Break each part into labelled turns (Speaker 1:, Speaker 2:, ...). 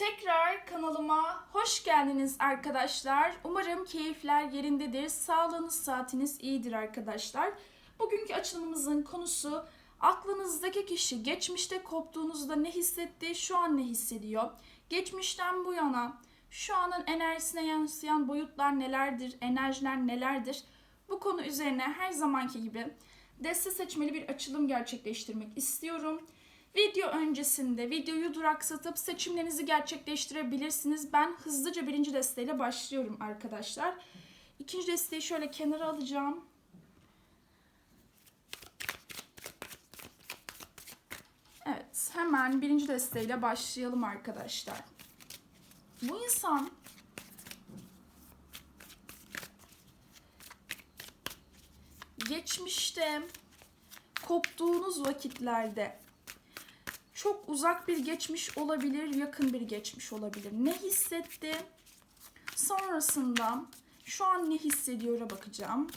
Speaker 1: Tekrar kanalıma hoş geldiniz arkadaşlar. Umarım keyifler yerindedir. Sağlığınız, saatiniz iyidir arkadaşlar. Bugünkü açılımımızın konusu aklınızdaki kişi geçmişte koptuğunuzda ne hissetti, şu an ne hissediyor? Geçmişten bu yana şu anın enerjisine yansıyan boyutlar nelerdir, enerjiler nelerdir? Bu konu üzerine her zamanki gibi deste seçmeli bir açılım gerçekleştirmek istiyorum. Video öncesinde videoyu duraksatıp seçimlerinizi gerçekleştirebilirsiniz. Ben hızlıca birinci desteğiyle başlıyorum arkadaşlar. İkinci desteği şöyle kenara alacağım. Evet, hemen birinci desteğiyle başlayalım arkadaşlar. Bu insan geçmişte koptuğunuz vakitlerde çok uzak bir geçmiş olabilir, yakın bir geçmiş olabilir. Ne hissetti? Sonrasında şu an ne hissediyor'a bakacağım.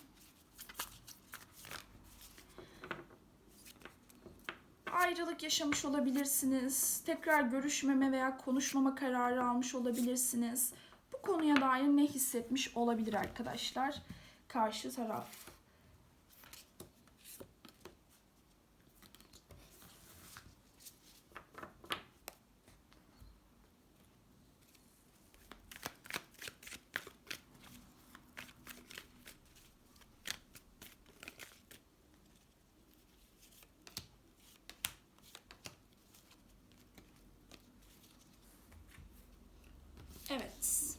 Speaker 1: Ayrılık yaşamış olabilirsiniz. Tekrar görüşmeme veya konuşmama kararı almış olabilirsiniz. Bu konuya dair ne hissetmiş olabilir arkadaşlar? Karşı taraf. Evet.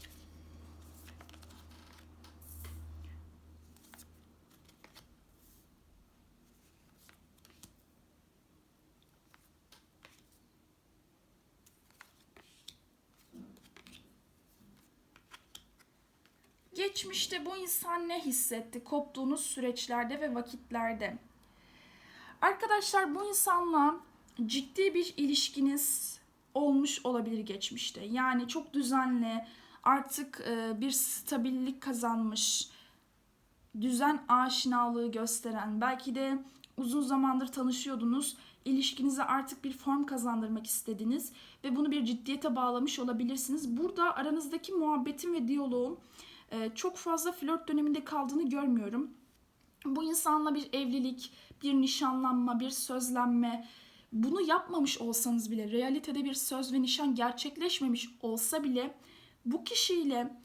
Speaker 1: Geçmişte bu insan ne hissetti koptuğunuz süreçlerde ve vakitlerde? Arkadaşlar bu insanla ciddi bir ilişkiniz olmuş olabilir geçmişte. Yani çok düzenli, artık e, bir stabillik kazanmış, düzen aşinalığı gösteren, belki de uzun zamandır tanışıyordunuz, ilişkinize artık bir form kazandırmak istediniz ve bunu bir ciddiyete bağlamış olabilirsiniz. Burada aranızdaki muhabbetin ve diyaloğun e, çok fazla flört döneminde kaldığını görmüyorum. Bu insanla bir evlilik, bir nişanlanma, bir sözlenme, bunu yapmamış olsanız bile, realitede bir söz ve nişan gerçekleşmemiş olsa bile bu kişiyle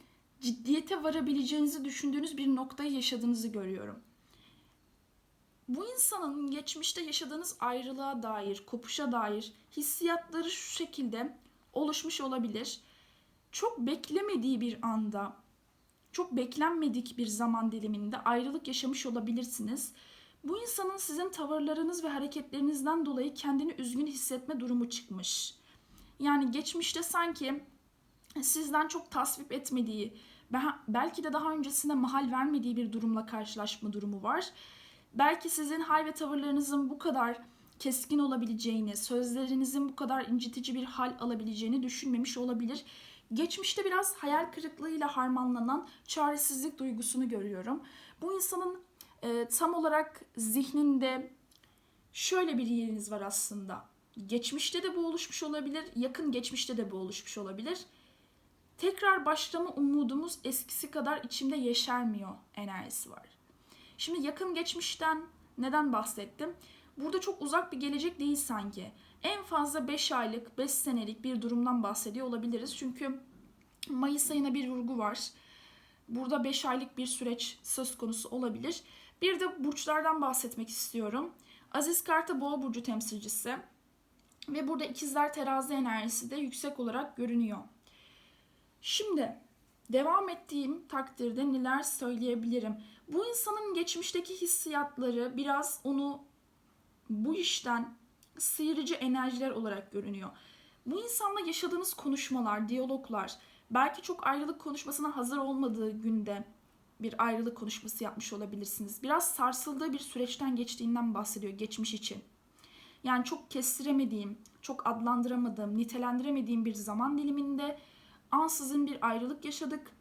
Speaker 1: ciddiyete varabileceğinizi düşündüğünüz bir noktayı yaşadığınızı görüyorum. Bu insanın geçmişte yaşadığınız ayrılığa dair, kopuşa dair hissiyatları şu şekilde oluşmuş olabilir. Çok beklemediği bir anda, çok beklenmedik bir zaman diliminde ayrılık yaşamış olabilirsiniz. Bu insanın sizin tavırlarınız ve hareketlerinizden dolayı kendini üzgün hissetme durumu çıkmış. Yani geçmişte sanki sizden çok tasvip etmediği, belki de daha öncesinde mahal vermediği bir durumla karşılaşma durumu var. Belki sizin hal ve tavırlarınızın bu kadar keskin olabileceğini, sözlerinizin bu kadar incitici bir hal alabileceğini düşünmemiş olabilir. Geçmişte biraz hayal kırıklığıyla harmanlanan çaresizlik duygusunu görüyorum. Bu insanın e, tam olarak zihninde şöyle bir yeriniz var aslında. Geçmişte de bu oluşmuş olabilir, yakın geçmişte de bu oluşmuş olabilir. Tekrar başlama umudumuz eskisi kadar içimde yeşermiyor enerjisi var. Şimdi yakın geçmişten neden bahsettim? Burada çok uzak bir gelecek değil sanki. En fazla 5 aylık, 5 senelik bir durumdan bahsediyor olabiliriz. Çünkü Mayıs ayına bir vurgu var. Burada 5 aylık bir süreç söz konusu olabilir. Bir de burçlardan bahsetmek istiyorum. Aziz Karta Boğa burcu temsilcisi ve burada ikizler terazi enerjisi de yüksek olarak görünüyor. Şimdi devam ettiğim takdirde neler söyleyebilirim? Bu insanın geçmişteki hissiyatları biraz onu bu işten sıyırıcı enerjiler olarak görünüyor. Bu insanla yaşadığınız konuşmalar, diyaloglar, belki çok ayrılık konuşmasına hazır olmadığı günde bir ayrılık konuşması yapmış olabilirsiniz. Biraz sarsıldığı bir süreçten geçtiğinden bahsediyor geçmiş için. Yani çok kestiremediğim, çok adlandıramadığım, nitelendiremediğim bir zaman diliminde ansızın bir ayrılık yaşadık.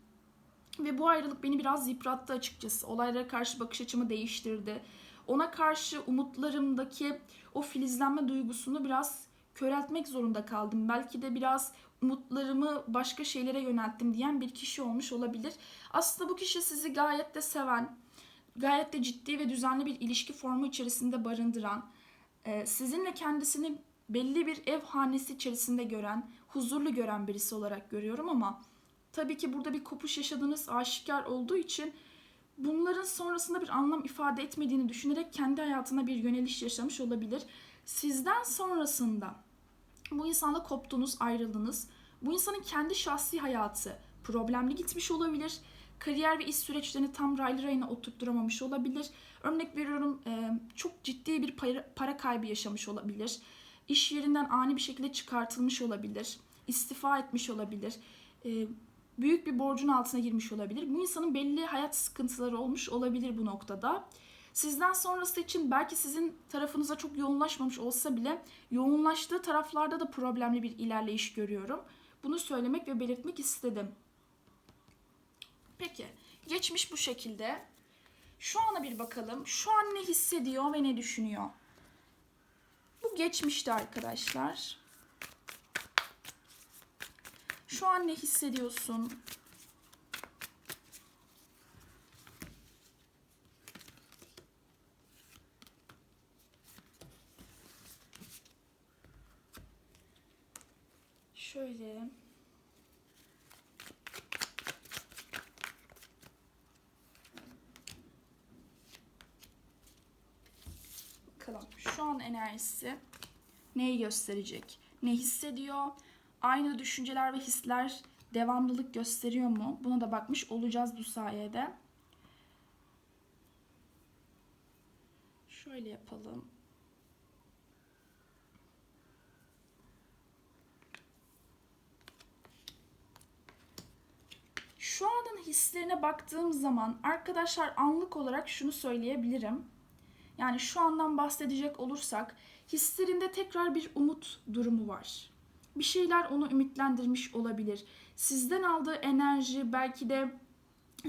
Speaker 1: Ve bu ayrılık beni biraz yıprattı açıkçası. Olaylara karşı bakış açımı değiştirdi. Ona karşı umutlarımdaki o filizlenme duygusunu biraz köreltmek zorunda kaldım. Belki de biraz umutlarımı başka şeylere yönelttim diyen bir kişi olmuş olabilir. Aslında bu kişi sizi gayet de seven, gayet de ciddi ve düzenli bir ilişki formu içerisinde barındıran, e, sizinle kendisini belli bir ev hanesi içerisinde gören, huzurlu gören birisi olarak görüyorum ama tabii ki burada bir kopuş yaşadığınız aşikar olduğu için bunların sonrasında bir anlam ifade etmediğini düşünerek kendi hayatına bir yöneliş yaşamış olabilir. Sizden sonrasında bu insanla koptunuz, ayrıldınız. Bu insanın kendi şahsi hayatı problemli gitmiş olabilir. Kariyer ve iş süreçlerini tam raylı rayına oturtturamamış olabilir. Örnek veriyorum e, çok ciddi bir para, para kaybı yaşamış olabilir. İş yerinden ani bir şekilde çıkartılmış olabilir. istifa etmiş olabilir. E, büyük bir borcun altına girmiş olabilir. Bu insanın belli hayat sıkıntıları olmuş olabilir bu noktada. Sizden sonrası için belki sizin tarafınıza çok yoğunlaşmamış olsa bile yoğunlaştığı taraflarda da problemli bir ilerleyiş görüyorum. Bunu söylemek ve belirtmek istedim. Peki, geçmiş bu şekilde. Şu ana bir bakalım. Şu an ne hissediyor ve ne düşünüyor? Bu geçmişte arkadaşlar. Şu an ne hissediyorsun? Şöyle. Bakalım şu an enerjisi neyi gösterecek? Ne hissediyor? Aynı düşünceler ve hisler devamlılık gösteriyor mu? Buna da bakmış olacağız bu sayede. Şöyle yapalım. Şu anın hislerine baktığım zaman arkadaşlar anlık olarak şunu söyleyebilirim. Yani şu andan bahsedecek olursak hislerinde tekrar bir umut durumu var. Bir şeyler onu ümitlendirmiş olabilir. Sizden aldığı enerji belki de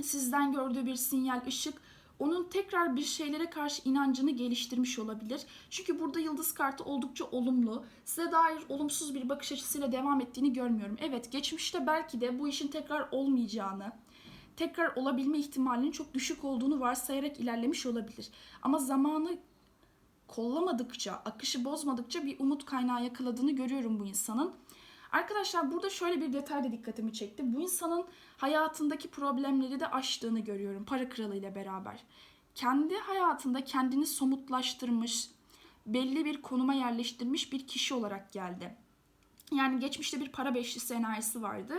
Speaker 1: sizden gördüğü bir sinyal, ışık onun tekrar bir şeylere karşı inancını geliştirmiş olabilir. Çünkü burada yıldız kartı oldukça olumlu. Size dair olumsuz bir bakış açısıyla devam ettiğini görmüyorum. Evet geçmişte belki de bu işin tekrar olmayacağını, tekrar olabilme ihtimalinin çok düşük olduğunu varsayarak ilerlemiş olabilir. Ama zamanı kollamadıkça, akışı bozmadıkça bir umut kaynağı yakaladığını görüyorum bu insanın. Arkadaşlar burada şöyle bir detay da dikkatimi çekti. Bu insanın hayatındaki problemleri de aştığını görüyorum para kralı ile beraber. Kendi hayatında kendini somutlaştırmış, belli bir konuma yerleştirmiş bir kişi olarak geldi. Yani geçmişte bir para beşlisi enerjisi vardı.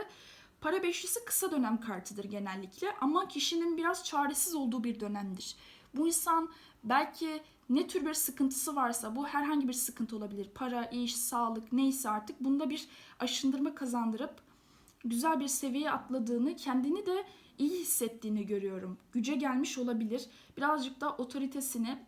Speaker 1: Para beşlisi kısa dönem kartıdır genellikle ama kişinin biraz çaresiz olduğu bir dönemdir. Bu insan belki ne tür bir sıkıntısı varsa bu herhangi bir sıkıntı olabilir. Para, iş, sağlık neyse artık bunda bir aşındırma kazandırıp güzel bir seviyeye atladığını, kendini de iyi hissettiğini görüyorum. Güce gelmiş olabilir. Birazcık da otoritesini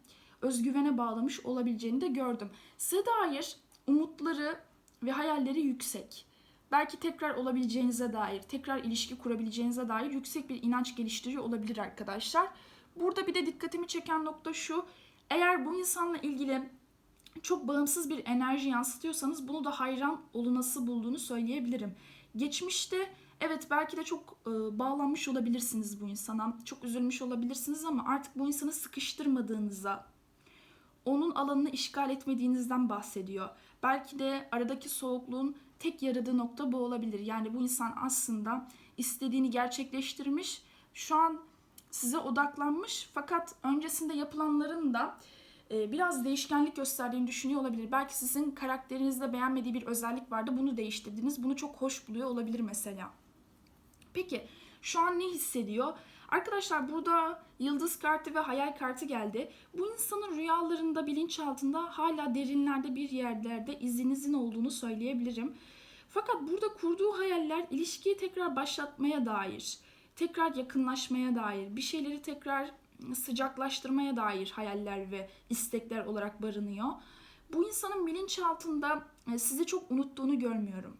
Speaker 1: özgüvene bağlamış olabileceğini de gördüm. Size dair umutları ve hayalleri yüksek. Belki tekrar olabileceğinize dair, tekrar ilişki kurabileceğinize dair yüksek bir inanç geliştiriyor olabilir arkadaşlar. Burada bir de dikkatimi çeken nokta şu. Eğer bu insanla ilgili çok bağımsız bir enerji yansıtıyorsanız bunu da hayran olunası bulduğunu söyleyebilirim. Geçmişte evet belki de çok e, bağlanmış olabilirsiniz bu insana. Çok üzülmüş olabilirsiniz ama artık bu insanı sıkıştırmadığınıza, onun alanını işgal etmediğinizden bahsediyor. Belki de aradaki soğukluğun tek yaradığı nokta bu olabilir. Yani bu insan aslında istediğini gerçekleştirmiş. Şu an size odaklanmış fakat öncesinde yapılanların da e, biraz değişkenlik gösterdiğini düşünüyor olabilir. Belki sizin karakterinizde beğenmediği bir özellik vardı. Bunu değiştirdiniz. Bunu çok hoş buluyor olabilir mesela. Peki şu an ne hissediyor? Arkadaşlar burada yıldız kartı ve hayal kartı geldi. Bu insanın rüyalarında, bilinçaltında hala derinlerde bir yerlerde izinizin olduğunu söyleyebilirim. Fakat burada kurduğu hayaller ilişkiyi tekrar başlatmaya dair, tekrar yakınlaşmaya dair, bir şeyleri tekrar sıcaklaştırmaya dair hayaller ve istekler olarak barınıyor. Bu insanın bilinçaltında e, sizi çok unuttuğunu görmüyorum.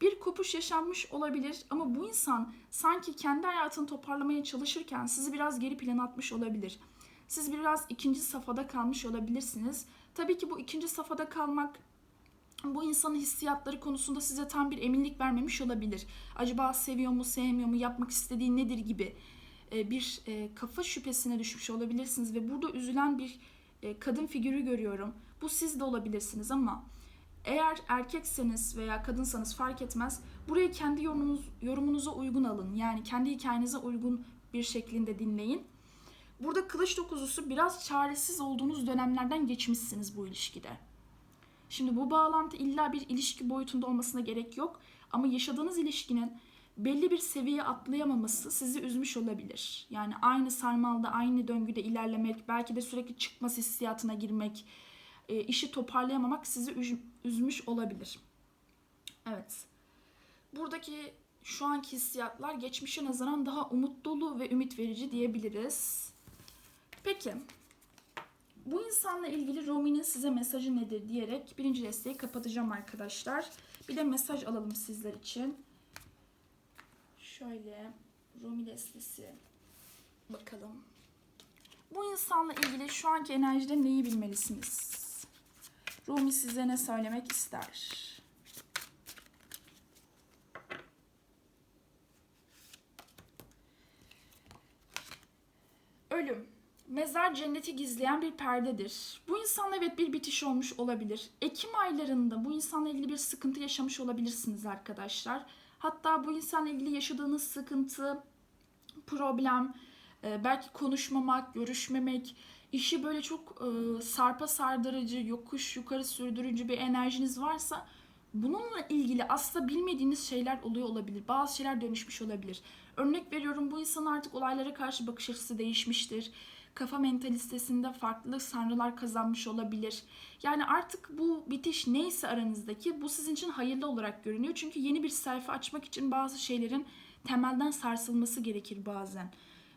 Speaker 1: Bir kopuş yaşanmış olabilir ama bu insan sanki kendi hayatını toparlamaya çalışırken sizi biraz geri plana atmış olabilir. Siz biraz ikinci safhada kalmış olabilirsiniz. Tabii ki bu ikinci safhada kalmak bu insanın hissiyatları konusunda size tam bir eminlik vermemiş olabilir. Acaba seviyor mu, sevmiyor mu, yapmak istediği nedir gibi e, bir e, kafa şüphesine düşmüş olabilirsiniz ve burada üzülen bir e, kadın figürü görüyorum. Bu siz de olabilirsiniz ama eğer erkekseniz veya kadınsanız fark etmez. Burayı kendi yorumunuz, yorumunuza uygun alın. Yani kendi hikayenize uygun bir şeklinde dinleyin. Burada kılıç dokuzusu biraz çaresiz olduğunuz dönemlerden geçmişsiniz bu ilişkide. Şimdi bu bağlantı illa bir ilişki boyutunda olmasına gerek yok ama yaşadığınız ilişkinin belli bir seviyeye atlayamaması sizi üzmüş olabilir. Yani aynı sarmalda, aynı döngüde ilerlemek, belki de sürekli çıkmaz hissiyatına girmek, e, işi toparlayamamak sizi üz- üzmüş olabilir. Evet. Buradaki şu anki hissiyatlar geçmişe nazaran daha umut dolu ve ümit verici diyebiliriz. Peki. Bu insanla ilgili Romi'nin size mesajı nedir diyerek birinci desteği kapatacağım arkadaşlar. Bir de mesaj alalım sizler için. Şöyle Romi destesi bakalım. Bu insanla ilgili şu anki enerjide neyi bilmelisiniz? Rumi size ne söylemek ister? Ölüm. Mezar cenneti gizleyen bir perdedir. Bu insanla evet bir bitiş olmuş olabilir. Ekim aylarında bu insanla ilgili bir sıkıntı yaşamış olabilirsiniz arkadaşlar. Hatta bu insanla ilgili yaşadığınız sıkıntı, problem, e, belki konuşmamak, görüşmemek, işi böyle çok e, sarpa sardırıcı, yokuş yukarı sürdürücü bir enerjiniz varsa bununla ilgili aslında bilmediğiniz şeyler oluyor olabilir. Bazı şeyler dönüşmüş olabilir. Örnek veriyorum bu insanın artık olaylara karşı bakış açısı değişmiştir. Kafa mentalitesinde farklı sanrılar kazanmış olabilir. Yani artık bu bitiş neyse aranızdaki bu sizin için hayırlı olarak görünüyor. Çünkü yeni bir sayfa açmak için bazı şeylerin temelden sarsılması gerekir bazen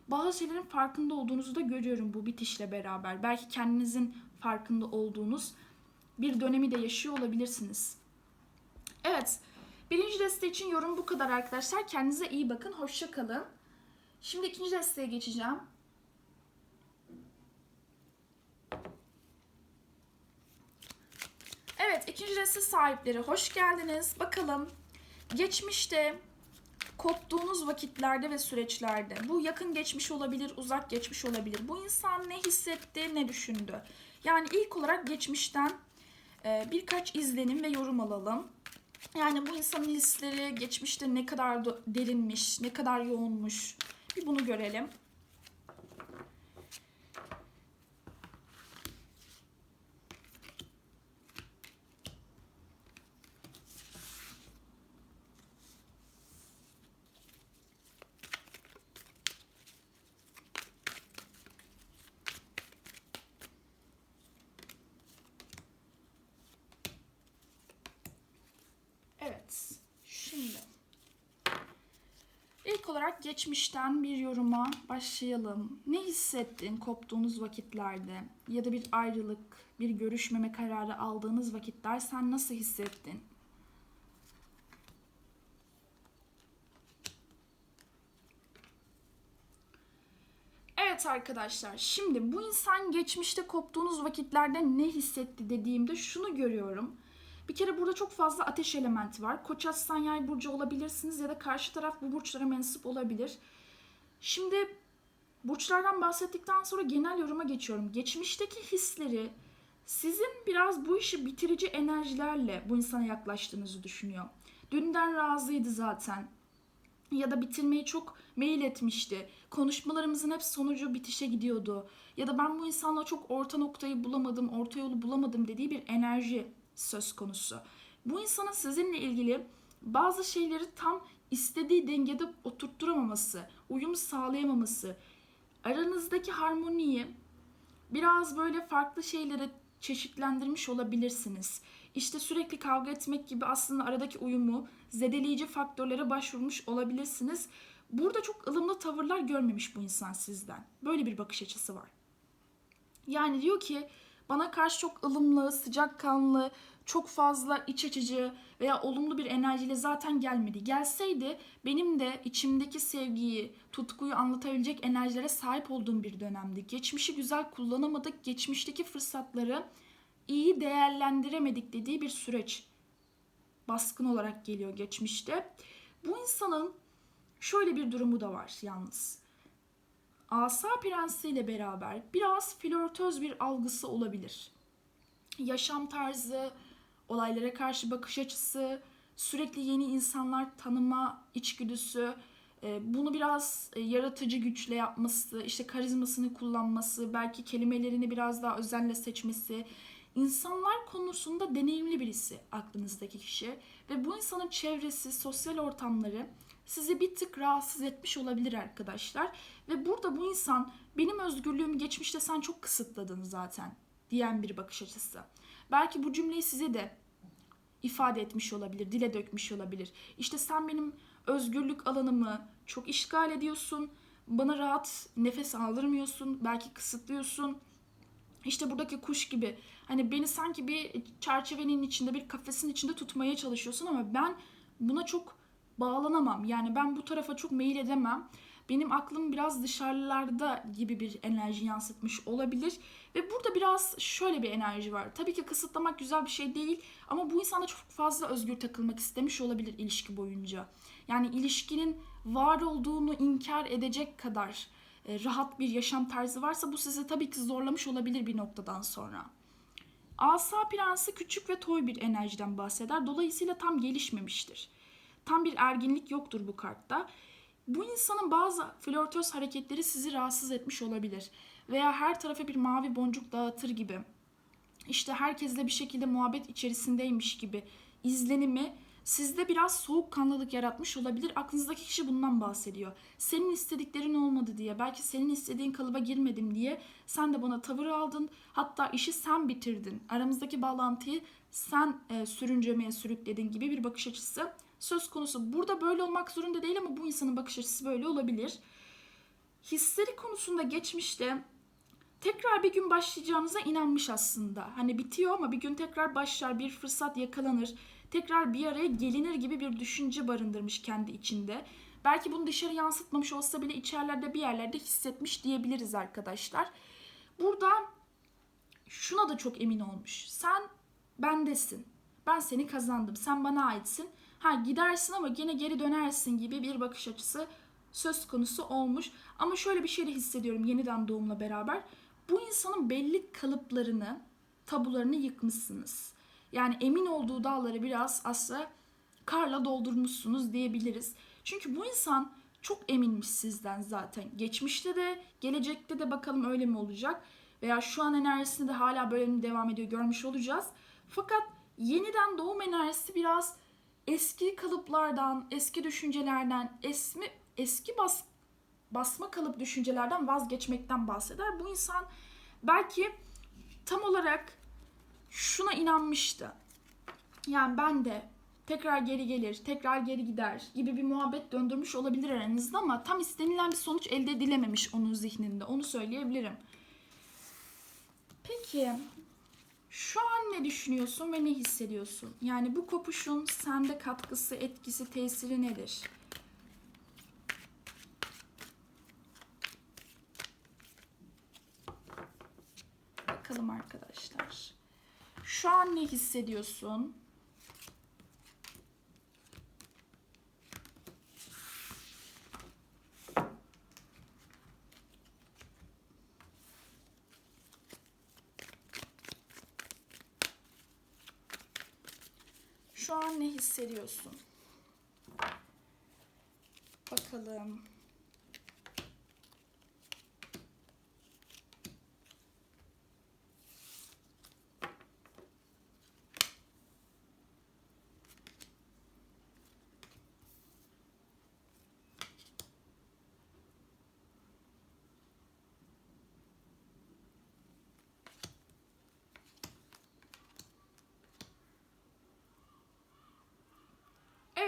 Speaker 1: bazı şeylerin farkında olduğunuzu da görüyorum bu bitişle beraber. Belki kendinizin farkında olduğunuz bir dönemi de yaşıyor olabilirsiniz. Evet, birinci deste için yorum bu kadar arkadaşlar. Kendinize iyi bakın, hoşça kalın. Şimdi ikinci desteye geçeceğim. Evet, ikinci deste sahipleri hoş geldiniz. Bakalım geçmişte koptuğunuz vakitlerde ve süreçlerde bu yakın geçmiş olabilir, uzak geçmiş olabilir. Bu insan ne hissetti, ne düşündü? Yani ilk olarak geçmişten e, birkaç izlenim ve yorum alalım. Yani bu insanın hisleri geçmişte ne kadar derinmiş, ne kadar yoğunmuş. Bir bunu görelim. Evet. Şimdi ilk olarak geçmişten bir yoruma başlayalım. Ne hissettin koptuğunuz vakitlerde ya da bir ayrılık, bir görüşmeme kararı aldığınız vakitler sen nasıl hissettin? Evet arkadaşlar şimdi bu insan geçmişte koptuğunuz vakitlerde ne hissetti dediğimde şunu görüyorum. Bir kere burada çok fazla ateş elementi var. Koç aslan yay burcu olabilirsiniz ya da karşı taraf bu burçlara mensup olabilir. Şimdi burçlardan bahsettikten sonra genel yoruma geçiyorum. Geçmişteki hisleri sizin biraz bu işi bitirici enerjilerle bu insana yaklaştığınızı düşünüyor. Dünden razıydı zaten. Ya da bitirmeyi çok mail etmişti. Konuşmalarımızın hep sonucu bitişe gidiyordu. Ya da ben bu insanla çok orta noktayı bulamadım, orta yolu bulamadım dediği bir enerji söz konusu. Bu insanın sizinle ilgili bazı şeyleri tam istediği dengede oturtturamaması, uyum sağlayamaması, aranızdaki harmoniyi biraz böyle farklı şeylere çeşitlendirmiş olabilirsiniz. İşte sürekli kavga etmek gibi aslında aradaki uyumu zedeleyici faktörlere başvurmuş olabilirsiniz. Burada çok ılımlı tavırlar görmemiş bu insan sizden. Böyle bir bakış açısı var. Yani diyor ki bana karşı çok ılımlı, sıcakkanlı, çok fazla iç açıcı veya olumlu bir enerjiyle zaten gelmedi. Gelseydi benim de içimdeki sevgiyi, tutkuyu anlatabilecek enerjilere sahip olduğum bir dönemdi. Geçmişi güzel kullanamadık, geçmişteki fırsatları iyi değerlendiremedik dediği bir süreç baskın olarak geliyor geçmişte. Bu insanın şöyle bir durumu da var yalnız. Asa Prensi ile beraber biraz flörtöz bir algısı olabilir. Yaşam tarzı, olaylara karşı bakış açısı, sürekli yeni insanlar tanıma içgüdüsü, e, bunu biraz e, yaratıcı güçle yapması, işte karizmasını kullanması, belki kelimelerini biraz daha özenle seçmesi, insanlar konusunda deneyimli birisi aklınızdaki kişi ve bu insanın çevresi, sosyal ortamları sizi bir tık rahatsız etmiş olabilir arkadaşlar. Ve burada bu insan benim özgürlüğümü geçmişte sen çok kısıtladın zaten diyen bir bakış açısı. Belki bu cümleyi size de ifade etmiş olabilir, dile dökmüş olabilir. İşte sen benim özgürlük alanımı çok işgal ediyorsun. Bana rahat nefes aldırmıyorsun, belki kısıtlıyorsun. İşte buradaki kuş gibi hani beni sanki bir çerçevenin içinde, bir kafesin içinde tutmaya çalışıyorsun ama ben buna çok bağlanamam. Yani ben bu tarafa çok meyil edemem. Benim aklım biraz dışarılarda gibi bir enerji yansıtmış olabilir. Ve burada biraz şöyle bir enerji var. Tabii ki kısıtlamak güzel bir şey değil ama bu insana çok fazla özgür takılmak istemiş olabilir ilişki boyunca. Yani ilişkinin var olduğunu inkar edecek kadar e, rahat bir yaşam tarzı varsa bu sizi tabii ki zorlamış olabilir bir noktadan sonra. Asa Prensi küçük ve toy bir enerjiden bahseder. Dolayısıyla tam gelişmemiştir. Tam bir erginlik yoktur bu kartta. Bu insanın bazı flörtöz hareketleri sizi rahatsız etmiş olabilir. Veya her tarafa bir mavi boncuk dağıtır gibi. İşte herkesle bir şekilde muhabbet içerisindeymiş gibi izlenimi sizde biraz soğukkanlılık yaratmış olabilir. Aklınızdaki kişi bundan bahsediyor. Senin istediklerin olmadı diye, belki senin istediğin kalıba girmedim diye sen de bana tavır aldın. Hatta işi sen bitirdin. Aramızdaki bağlantıyı sen e, sürüncemeye sürükledin gibi bir bakış açısı söz konusu. Burada böyle olmak zorunda değil ama bu insanın bakış açısı böyle olabilir. Hisleri konusunda geçmişte tekrar bir gün başlayacağınıza inanmış aslında. Hani bitiyor ama bir gün tekrar başlar, bir fırsat yakalanır, tekrar bir araya gelinir gibi bir düşünce barındırmış kendi içinde. Belki bunu dışarı yansıtmamış olsa bile içerlerde bir yerlerde hissetmiş diyebiliriz arkadaşlar. Burada şuna da çok emin olmuş. Sen bendesin. Ben seni kazandım. Sen bana aitsin. Ha gidersin ama yine geri dönersin gibi bir bakış açısı söz konusu olmuş. Ama şöyle bir şey de hissediyorum yeniden doğumla beraber. Bu insanın belli kalıplarını, tabularını yıkmışsınız. Yani emin olduğu dağları biraz aslında karla doldurmuşsunuz diyebiliriz. Çünkü bu insan çok eminmiş sizden zaten. Geçmişte de, gelecekte de bakalım öyle mi olacak? Veya şu an enerjisinde de hala böyle mi devam ediyor görmüş olacağız. Fakat yeniden doğum enerjisi biraz eski kalıplardan, eski düşüncelerden, esmi, eski bas, basma kalıp düşüncelerden vazgeçmekten bahseder. Bu insan belki tam olarak şuna inanmıştı. Yani ben de tekrar geri gelir, tekrar geri gider gibi bir muhabbet döndürmüş olabilir aranızda ama tam istenilen bir sonuç elde edilememiş onun zihninde. Onu söyleyebilirim. Peki şu an ne düşünüyorsun ve ne hissediyorsun? Yani bu kopuşun sende katkısı, etkisi, tesiri nedir? Bakalım arkadaşlar. Şu an ne hissediyorsun? Şu an ne hissediyorsun? Bakalım.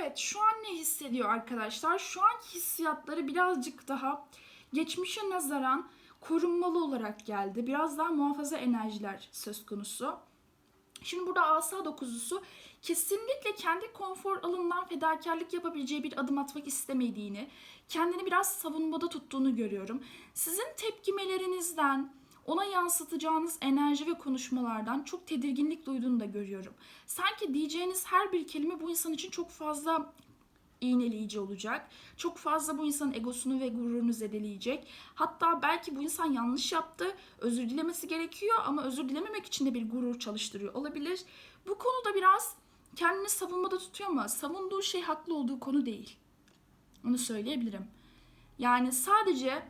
Speaker 1: Evet şu an ne hissediyor arkadaşlar? Şu anki hissiyatları birazcık daha geçmişe nazaran korunmalı olarak geldi. Biraz daha muhafaza enerjiler söz konusu. Şimdi burada asa dokuzusu kesinlikle kendi konfor alanından fedakarlık yapabileceği bir adım atmak istemediğini, kendini biraz savunmada tuttuğunu görüyorum. Sizin tepkimelerinizden, ona yansıtacağınız enerji ve konuşmalardan çok tedirginlik duyduğunu da görüyorum. Sanki diyeceğiniz her bir kelime bu insan için çok fazla iğneleyici olacak. Çok fazla bu insanın egosunu ve gururunu zedeleyecek. Hatta belki bu insan yanlış yaptı, özür dilemesi gerekiyor ama özür dilememek için de bir gurur çalıştırıyor olabilir. Bu konuda biraz kendini savunmada tutuyor ama savunduğu şey haklı olduğu konu değil. Onu söyleyebilirim. Yani sadece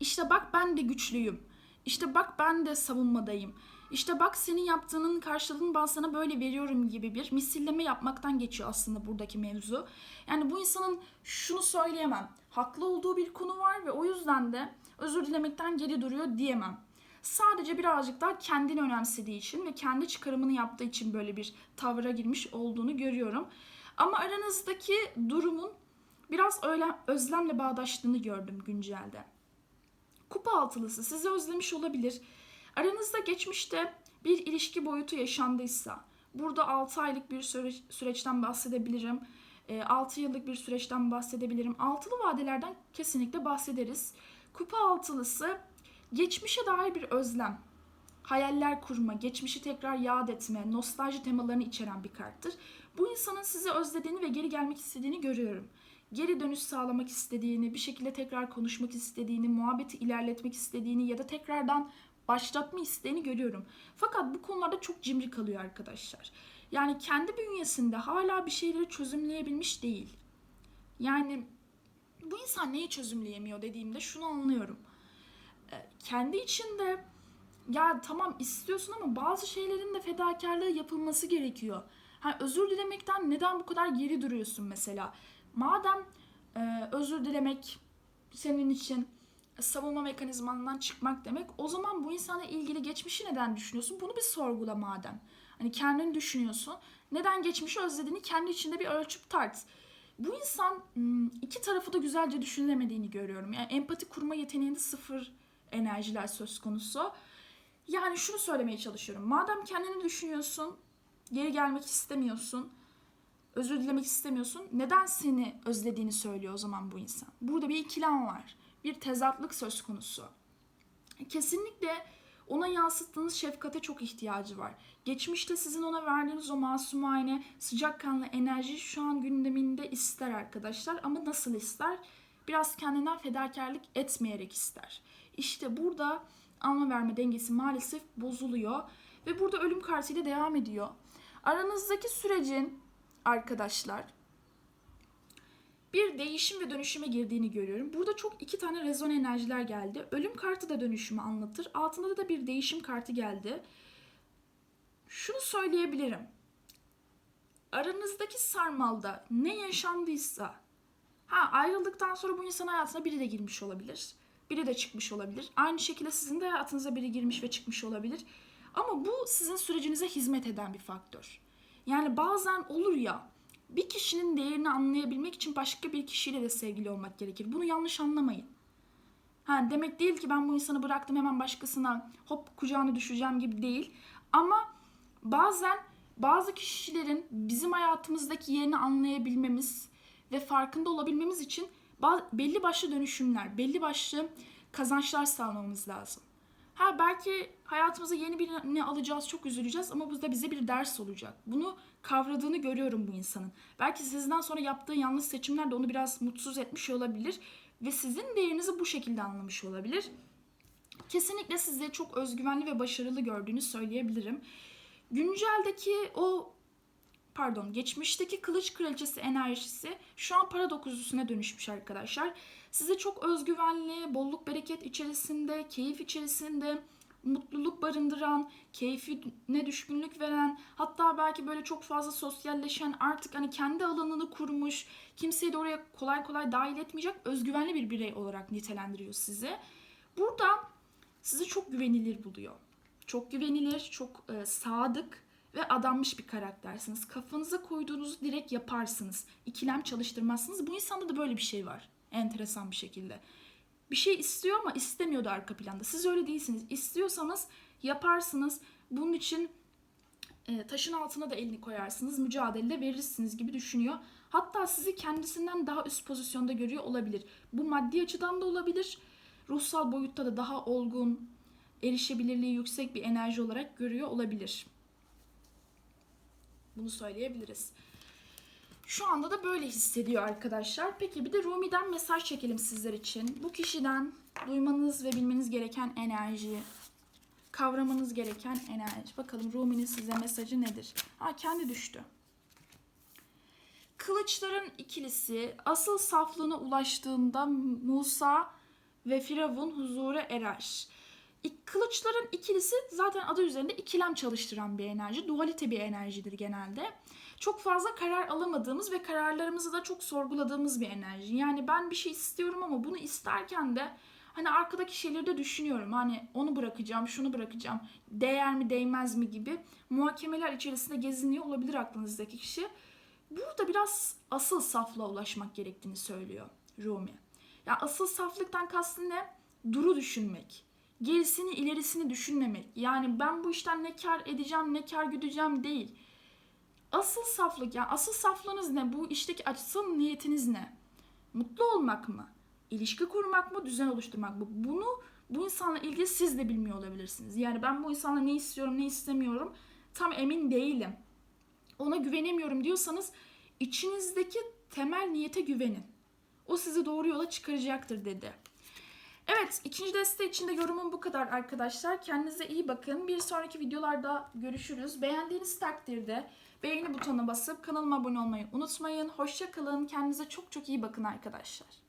Speaker 1: işte bak ben de güçlüyüm. İşte bak ben de savunmadayım. İşte bak senin yaptığının karşılığını ben sana böyle veriyorum gibi bir misilleme yapmaktan geçiyor aslında buradaki mevzu. Yani bu insanın şunu söyleyemem. Haklı olduğu bir konu var ve o yüzden de özür dilemekten geri duruyor diyemem. Sadece birazcık daha kendini önemsediği için ve kendi çıkarımını yaptığı için böyle bir tavra girmiş olduğunu görüyorum. Ama aranızdaki durumun biraz öyle özlemle bağdaştığını gördüm güncelde. Kupa altılısı sizi özlemiş olabilir. Aranızda geçmişte bir ilişki boyutu yaşandıysa, burada 6 aylık bir süreç, süreçten bahsedebilirim. 6 yıllık bir süreçten bahsedebilirim. Altılı vadelerden kesinlikle bahsederiz. Kupa altılısı geçmişe dair bir özlem, hayaller kurma, geçmişi tekrar yad etme, nostalji temalarını içeren bir karttır. Bu insanın sizi özlediğini ve geri gelmek istediğini görüyorum. Geri dönüş sağlamak istediğini, bir şekilde tekrar konuşmak istediğini, muhabbeti ilerletmek istediğini ya da tekrardan başlatma isteğini görüyorum. Fakat bu konularda çok cimri kalıyor arkadaşlar. Yani kendi bünyesinde hala bir şeyleri çözümleyebilmiş değil. Yani bu insan neyi çözümleyemiyor dediğimde şunu anlıyorum. Ee, kendi içinde ya tamam istiyorsun ama bazı şeylerin de fedakarlığı yapılması gerekiyor. Ha, özür dilemekten neden bu kadar geri duruyorsun mesela? Madem e, özür dilemek senin için savunma mekanizmanından çıkmak demek. O zaman bu insana ilgili geçmişi neden düşünüyorsun? Bunu bir sorgula madem. Hani kendini düşünüyorsun. Neden geçmişi özlediğini kendi içinde bir ölçüp tart. Bu insan iki tarafı da güzelce düşünülemediğini görüyorum. Yani empati kurma yeteneğinde sıfır enerjiler söz konusu. Yani şunu söylemeye çalışıyorum. Madem kendini düşünüyorsun, geri gelmek istemiyorsun, özür dilemek istemiyorsun. Neden seni özlediğini söylüyor o zaman bu insan. Burada bir ikilem var bir tezatlık söz konusu. Kesinlikle ona yansıttığınız şefkate çok ihtiyacı var. Geçmişte sizin ona verdiğiniz o masumane, sıcakkanlı enerji şu an gündeminde ister arkadaşlar. Ama nasıl ister? Biraz kendinden fedakarlık etmeyerek ister. İşte burada alma verme dengesi maalesef bozuluyor. Ve burada ölüm kartıyla devam ediyor. Aranızdaki sürecin arkadaşlar bir değişim ve dönüşüme girdiğini görüyorum. Burada çok iki tane rezon enerjiler geldi. Ölüm kartı da dönüşümü anlatır. Altında da bir değişim kartı geldi. Şunu söyleyebilirim. Aranızdaki sarmalda ne yaşandıysa ha ayrıldıktan sonra bu insan hayatına biri de girmiş olabilir. Biri de çıkmış olabilir. Aynı şekilde sizin de hayatınıza biri girmiş ve çıkmış olabilir. Ama bu sizin sürecinize hizmet eden bir faktör. Yani bazen olur ya bir kişinin değerini anlayabilmek için başka bir kişiyle de sevgili olmak gerekir. Bunu yanlış anlamayın. Ha, demek değil ki ben bu insanı bıraktım hemen başkasına hop kucağına düşeceğim gibi değil. Ama bazen bazı kişilerin bizim hayatımızdaki yerini anlayabilmemiz ve farkında olabilmemiz için belli başlı dönüşümler, belli başlı kazançlar sağlamamız lazım. Ha belki hayatımıza yeni birini alacağız, çok üzüleceğiz ama bu da bize bir ders olacak. Bunu kavradığını görüyorum bu insanın. Belki sizden sonra yaptığı yanlış seçimler de onu biraz mutsuz etmiş olabilir ve sizin değerinizi bu şekilde anlamış olabilir. Kesinlikle sizi çok özgüvenli ve başarılı gördüğünü söyleyebilirim. Günceldeki o pardon geçmişteki kılıç kraliçesi enerjisi şu an para dokuzlusuna dönüşmüş arkadaşlar. Size çok özgüvenli, bolluk bereket içerisinde, keyif içerisinde, mutluluk barındıran, keyfine düşkünlük veren, hatta belki böyle çok fazla sosyalleşen, artık hani kendi alanını kurmuş, kimseyi de oraya kolay kolay dahil etmeyecek özgüvenli bir birey olarak nitelendiriyor sizi. Burada sizi çok güvenilir buluyor. Çok güvenilir, çok e, sadık ve adanmış bir karaktersiniz. Kafanıza koyduğunuzu direkt yaparsınız. İkilem çalıştırmazsınız. Bu insanda da böyle bir şey var. Enteresan bir şekilde. Bir şey istiyor ama istemiyordu arka planda. Siz öyle değilsiniz. İstiyorsanız yaparsınız. Bunun için e, taşın altına da elini koyarsınız. Mücadele verirsiniz gibi düşünüyor. Hatta sizi kendisinden daha üst pozisyonda görüyor olabilir. Bu maddi açıdan da olabilir. Ruhsal boyutta da daha olgun, erişebilirliği yüksek bir enerji olarak görüyor olabilir. Bunu söyleyebiliriz. Şu anda da böyle hissediyor arkadaşlar. Peki bir de Rumi'den mesaj çekelim sizler için. Bu kişiden duymanız ve bilmeniz gereken enerji, kavramanız gereken enerji. Bakalım Rumi'nin size mesajı nedir? Ha kendi düştü. Kılıçların ikilisi asıl saflığına ulaştığında Musa ve Firavun huzura erer. Kılıçların ikilisi zaten adı üzerinde ikilem çalıştıran bir enerji. Dualite bir enerjidir genelde. Çok fazla karar alamadığımız ve kararlarımızı da çok sorguladığımız bir enerji. Yani ben bir şey istiyorum ama bunu isterken de hani arkadaki şeyleri de düşünüyorum. Hani onu bırakacağım, şunu bırakacağım. Değer mi, değmez mi gibi muhakemeler içerisinde geziniyor olabilir aklınızdaki kişi. Burada biraz asıl saflığa ulaşmak gerektiğini söylüyor Rumi. Ya asıl saflıktan kastı ne? Duru düşünmek. Gerisini ilerisini düşünmemek. Yani ben bu işten ne kar edeceğim ne kar güdeceğim değil. Asıl saflık yani asıl saflığınız ne? Bu işteki asıl niyetiniz ne? Mutlu olmak mı? İlişki kurmak mı? Düzen oluşturmak mı? Bunu bu insanla ilgili siz de bilmiyor olabilirsiniz. Yani ben bu insanla ne istiyorum ne istemiyorum tam emin değilim. Ona güvenemiyorum diyorsanız içinizdeki temel niyete güvenin. O sizi doğru yola çıkaracaktır dedi. Evet ikinci deste içinde yorumum bu kadar arkadaşlar. Kendinize iyi bakın. Bir sonraki videolarda görüşürüz. Beğendiğiniz takdirde beğeni butonuna basıp kanalıma abone olmayı unutmayın. Hoşça kalın. Kendinize çok çok iyi bakın arkadaşlar.